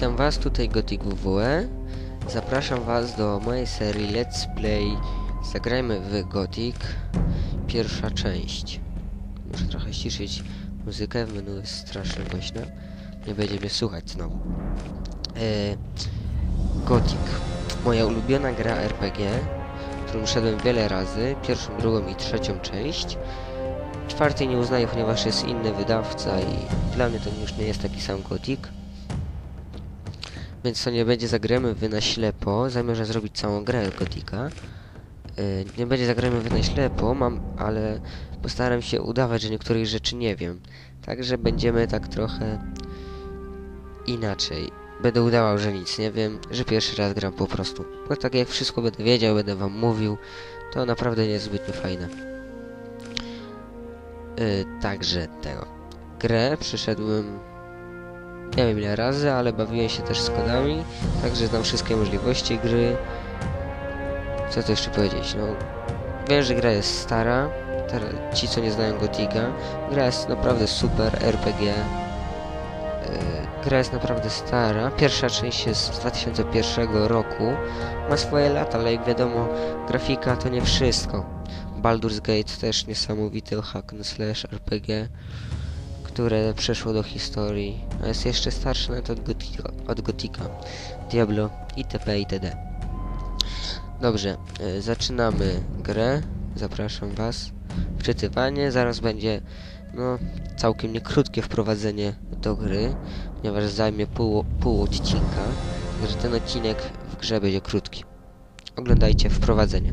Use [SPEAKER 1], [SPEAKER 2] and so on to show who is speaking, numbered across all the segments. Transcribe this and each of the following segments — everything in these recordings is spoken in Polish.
[SPEAKER 1] witam was, tutaj Gothic WWE. Zapraszam was do mojej serii Let's Play Zagrajmy w Gothic, pierwsza część. Muszę trochę ściszyć muzykę, w menu jest strasznie głośna. Nie będzie mnie słuchać znowu. E, Gothic. Moja ulubiona gra RPG, którą szedłem wiele razy, pierwszą, drugą i trzecią część. Czwartej nie uznaję, ponieważ jest inny wydawca i dla mnie to już nie jest taki sam Gothic. Więc to nie będzie zagramy wy na ślepo. Zamierzam zrobić całą grę Gotika. Yy, nie będzie zagramy wy na ślepo, mam, ale postaram się udawać, że niektórych rzeczy nie wiem. Także będziemy tak trochę inaczej. Będę udawał, że nic nie wiem, że pierwszy raz gram po prostu. Bo tak jak wszystko będę wiedział, będę wam mówił, to naprawdę nie jest zbytnio fajne. Yy, także tego. Grę przyszedłem nie wiem ile razy, ale bawiłem się też z kodami, także znam wszystkie możliwości gry. Co tu jeszcze powiedzieć? No, wiem, że gra jest stara. Ci, co nie znają Gotika, gra jest naprawdę super RPG. Yy, gra jest naprawdę stara. Pierwsza część jest z 2001 roku. Ma swoje lata, ale jak wiadomo, grafika to nie wszystko. Baldur's Gate też niesamowity hack slash RPG które przeszło do historii, jest jeszcze starsze nawet od Gotika, od Gotika Diablo itp. itd. Dobrze, y, zaczynamy grę. Zapraszam Was. Wczytywanie, zaraz będzie no całkiem niekrótkie wprowadzenie do gry, ponieważ zajmie pół, pół odcinka, także ten odcinek w grze będzie krótki. Oglądajcie wprowadzenie.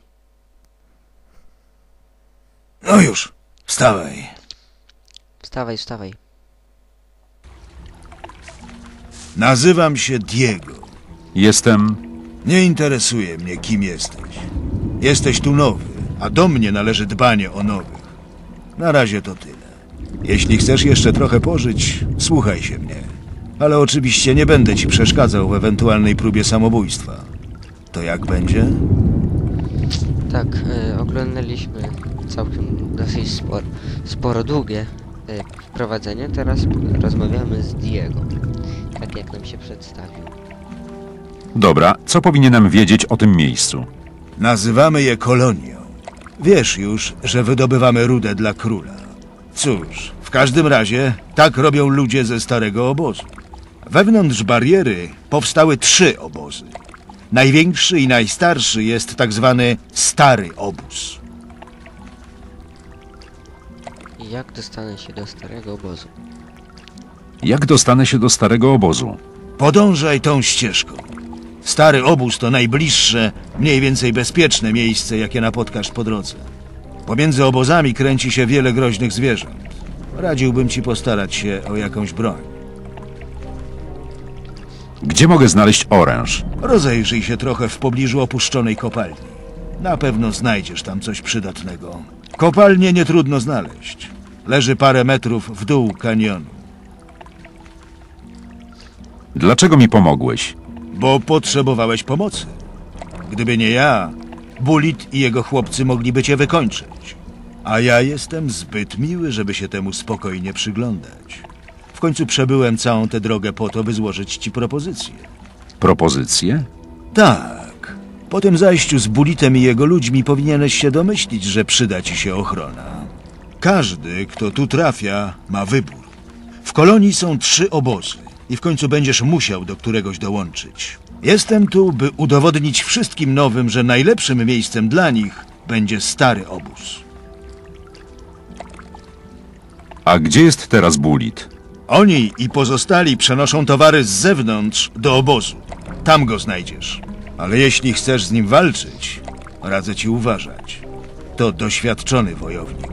[SPEAKER 2] No już, wstawaj.
[SPEAKER 1] Wstawaj, wstawaj.
[SPEAKER 2] Nazywam się Diego.
[SPEAKER 3] Jestem...
[SPEAKER 2] Nie interesuje mnie, kim jesteś. Jesteś tu nowy, a do mnie należy dbanie o nowych. Na razie to tyle. Jeśli chcesz jeszcze trochę pożyć, słuchaj się mnie. Ale oczywiście nie będę ci przeszkadzał w ewentualnej próbie samobójstwa. To jak będzie?
[SPEAKER 1] Tak, e, oglądaliśmy całkiem dosyć sporo, sporo długie e, wprowadzenie. Teraz rozmawiamy z Diego. Tak jak nam się przedstawił.
[SPEAKER 3] Dobra, co powinienem wiedzieć o tym miejscu?
[SPEAKER 2] Nazywamy je kolonią. Wiesz już, że wydobywamy rudę dla króla. Cóż, w każdym razie tak robią ludzie ze starego obozu. Wewnątrz bariery powstały trzy obozy. Największy i najstarszy jest tak zwany Stary Obóz.
[SPEAKER 1] Jak dostanę się do starego obozu?
[SPEAKER 3] Jak dostanę się do starego obozu?
[SPEAKER 2] Podążaj tą ścieżką. Stary Obóz to najbliższe, mniej więcej bezpieczne miejsce, jakie napotkasz po drodze. Pomiędzy obozami kręci się wiele groźnych zwierząt. Radziłbym ci postarać się o jakąś broń.
[SPEAKER 3] Gdzie mogę znaleźć oręż?
[SPEAKER 2] Rozejrzyj się trochę w pobliżu opuszczonej kopalni. Na pewno znajdziesz tam coś przydatnego. Kopalnię nie trudno znaleźć. Leży parę metrów w dół kanionu.
[SPEAKER 3] Dlaczego mi pomogłeś?
[SPEAKER 2] Bo potrzebowałeś pomocy. Gdyby nie ja, Bulit i jego chłopcy mogliby cię wykończyć. A ja jestem zbyt miły, żeby się temu spokojnie przyglądać. W końcu przebyłem całą tę drogę po to, by złożyć ci propozycję.
[SPEAKER 3] Propozycje?
[SPEAKER 2] Tak. Po tym zajściu z Bulitem i jego ludźmi powinieneś się domyślić, że przyda ci się ochrona. Każdy, kto tu trafia, ma wybór. W kolonii są trzy obozy i w końcu będziesz musiał do któregoś dołączyć. Jestem tu, by udowodnić wszystkim nowym, że najlepszym miejscem dla nich będzie stary obóz.
[SPEAKER 3] A gdzie jest teraz Bulit?
[SPEAKER 2] Oni i pozostali przenoszą towary z zewnątrz do obozu. Tam go znajdziesz. Ale jeśli chcesz z nim walczyć, radzę ci uważać. To doświadczony wojownik.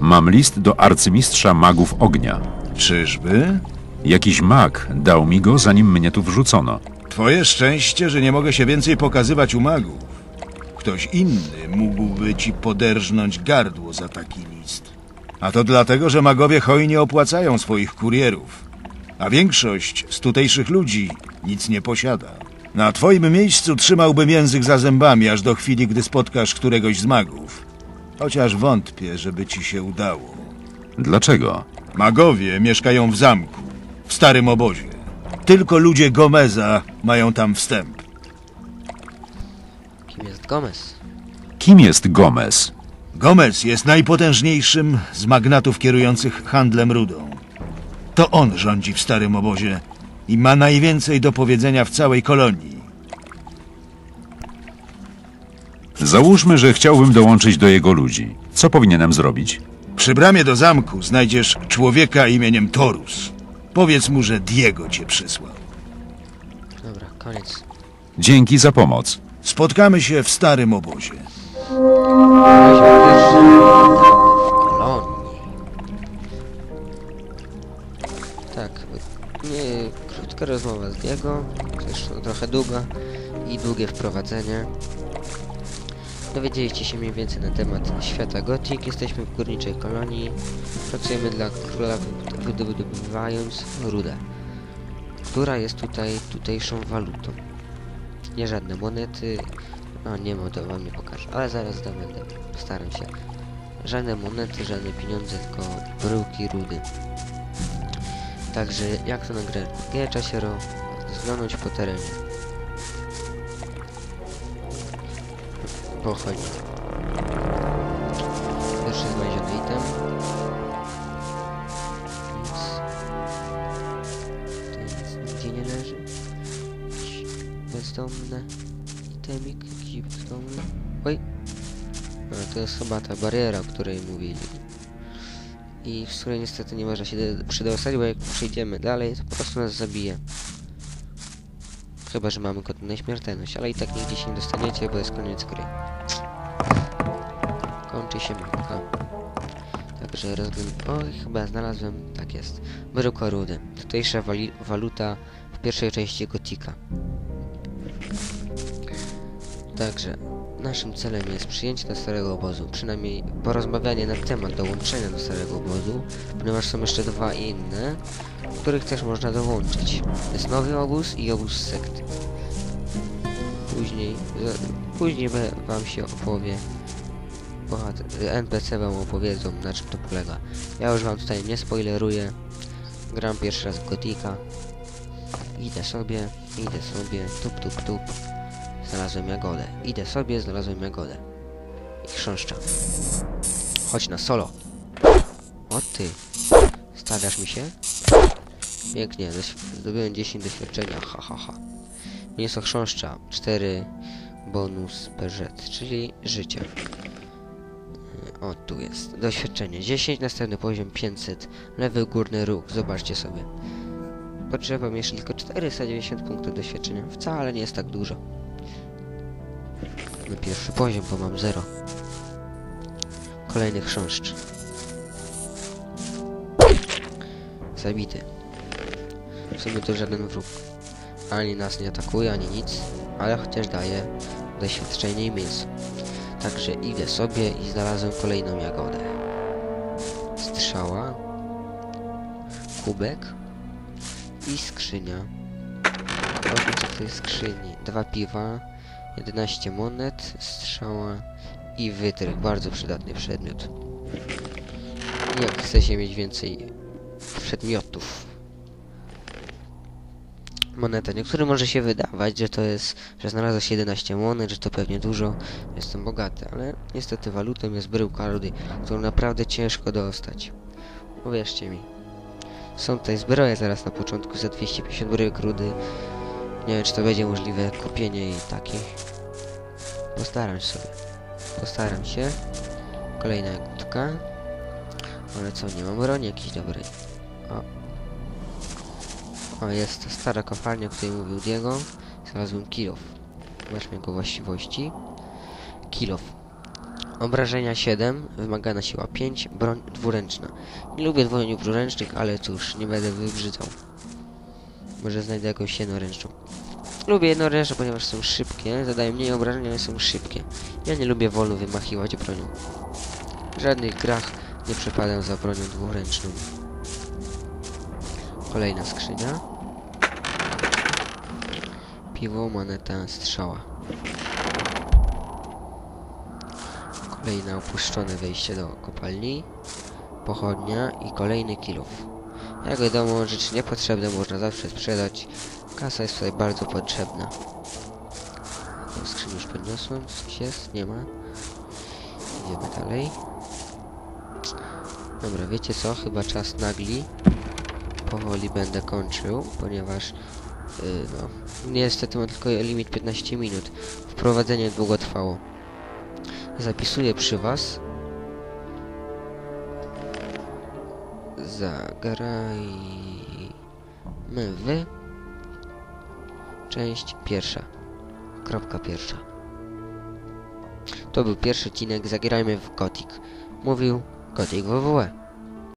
[SPEAKER 1] Mam list.
[SPEAKER 3] Do arcymistrza magów ognia.
[SPEAKER 2] Czyżby?
[SPEAKER 3] Jakiś mag dał mi go, zanim mnie tu wrzucono.
[SPEAKER 2] Twoje szczęście, że nie mogę się więcej pokazywać u magów. Ktoś inny mógłby ci poderżnąć gardło za taki list. A to dlatego, że magowie hojnie opłacają swoich kurierów. A większość z tutejszych ludzi nic nie posiada. Na twoim miejscu trzymałbym język za zębami, aż do chwili, gdy spotkasz któregoś z magów. Chociaż wątpię, żeby ci się udało.
[SPEAKER 3] Dlaczego?
[SPEAKER 2] Magowie mieszkają w zamku, w starym obozie. Tylko ludzie Gomeza mają tam wstęp.
[SPEAKER 1] Kim jest Gomez?
[SPEAKER 3] Kim jest Gomez?
[SPEAKER 2] Gomez jest najpotężniejszym z magnatów kierujących handlem rudą. To on rządzi w starym obozie i ma najwięcej do powiedzenia w całej kolonii.
[SPEAKER 3] Załóżmy, że chciałbym dołączyć do jego ludzi. Co powinienem zrobić?
[SPEAKER 2] Przy bramie do zamku znajdziesz człowieka imieniem Torus. Powiedz mu, że Diego cię przysłał.
[SPEAKER 1] Dobra, koniec.
[SPEAKER 3] Dzięki za pomoc.
[SPEAKER 2] Spotkamy się w starym obozie.
[SPEAKER 1] Tak, nie, krótka rozmowa z Diego, też trochę długa i długie wprowadzenie. Dowiedzieliście się mniej więcej na temat świata Gothic. Jesteśmy w górniczej kolonii. Pracujemy dla króla, wyd- wydobywając rudę, która jest tutaj tutejszą walutą. Nie żadne monety, a nie ma to wam nie pokażę, ale zaraz to. Postaram się. Żadne monety, żadne pieniądze, tylko bryłki rudy. Także jak to nagrać? G czasie ro zglądnąć po terenie. Pochodzi. Pierwszy znaleziony item. Nic. Nic nie leży. Bezdomne. Itemik Oj. To jest chyba ta bariera, o której mówili. i z której niestety nie można się do- przedostać, bo jak przejdziemy dalej, to po prostu nas zabije. Chyba, że mamy kod na śmiertelność, ale i tak nigdzie się nie dostaniecie, bo jest koniec gry. Kończy się mapka. Także rozgląd... Oj, chyba znalazłem... Tak jest. Mrukła rudy. Tutejsza waluta w pierwszej części Gotika. Także naszym celem jest przyjęcie do starego obozu, przynajmniej porozmawianie na temat dołączenia do starego obozu, ponieważ są jeszcze dwa inne, których też można dołączyć. Jest nowy obóz i obóz sekt. Później, za- później wam się opowie, bohater, NPC wam opowiedzą na czym to polega. Ja już wam tutaj nie spoileruję, gram pierwszy raz w Gotika. Idę sobie, idę sobie, tup tup tup. Znalazłem jagodę. Idę sobie, znalazłem jagodę. I chrząszcza. Chodź na solo. O ty. Stawiasz mi się? Pięknie, zdobyłem 10 doświadczenia, ha ha ha. Mięso chrząszcza, 4 bonus PZ, czyli życie. O, tu jest. Doświadczenie 10, następny poziom 500. Lewy górny róg, zobaczcie sobie. Potrzeba mi jeszcze tylko 490 punktów doświadczenia. Wcale nie jest tak dużo. Na pierwszy poziom, bo mam 0. Kolejny chrząszcz. Zabity. W sumie to żaden wróg. Ani nas nie atakuje, ani nic, ale chociaż daje doświadczenie i mięso. Także idę sobie i znalazłem kolejną jagodę. Strzała. Kubek. I skrzynia. Zobaczmy co w tej skrzyni. Dwa piwa. 11 monet, strzała i wytrych. Bardzo przydatny przedmiot. Jak się mieć więcej przedmiotów. Moneta. Niektórym może się wydawać, że to jest, że znalazło się 11 monet, że to pewnie dużo, jestem bogaty, ale niestety walutą jest bryłka rudy, którą naprawdę ciężko dostać. Uwierzcie mi. Są tutaj zbroje zaraz na początku za 250 bryłek rudy. Nie wiem, czy to będzie możliwe kupienie jej takich. Postaram się sobie. Postaram się. Kolejna jagódka. Ale co, nie mam broni jakiejś dobrej. O. O, jest to stara kopalnia, o której mówił Diego. Znalazłem kilof. Zobaczmy jego właściwości. Kilof. Obrażenia 7, wymagana siła 5, broń dwuręczna. Nie lubię dwuręcznych, ale cóż, nie będę wybrzydzał. Może znajdę jakąś jednoręczną. Lubię jednoręczne, ponieważ są szybkie, zadają mniej obrażeń, ale są szybkie. Ja nie lubię wolno wymachiwać bronią. W żadnych grach nie przepadam za bronią dwuręczną. Kolejna skrzynia. Piwo, moneta, strzała. Kolejne opuszczone wejście do kopalni. Pochodnia i kolejny kilów. Jak wiadomo, rzeczy niepotrzebne można zawsze sprzedać. Kasa jest tutaj bardzo potrzebna. Skrzynię już podniosłem. Jest? Nie ma. Idziemy dalej. Dobra, wiecie co? Chyba czas nagli. Powoli będę kończył, ponieważ yy, no, niestety mam tylko limit 15 minut. Wprowadzenie długo trwało. Zapisuję przy was. Zagrajmy wy. Część pierwsza. Kropka pierwsza. To był pierwszy odcinek Zagrajmy w Gothic. Mówił Gothic WWE.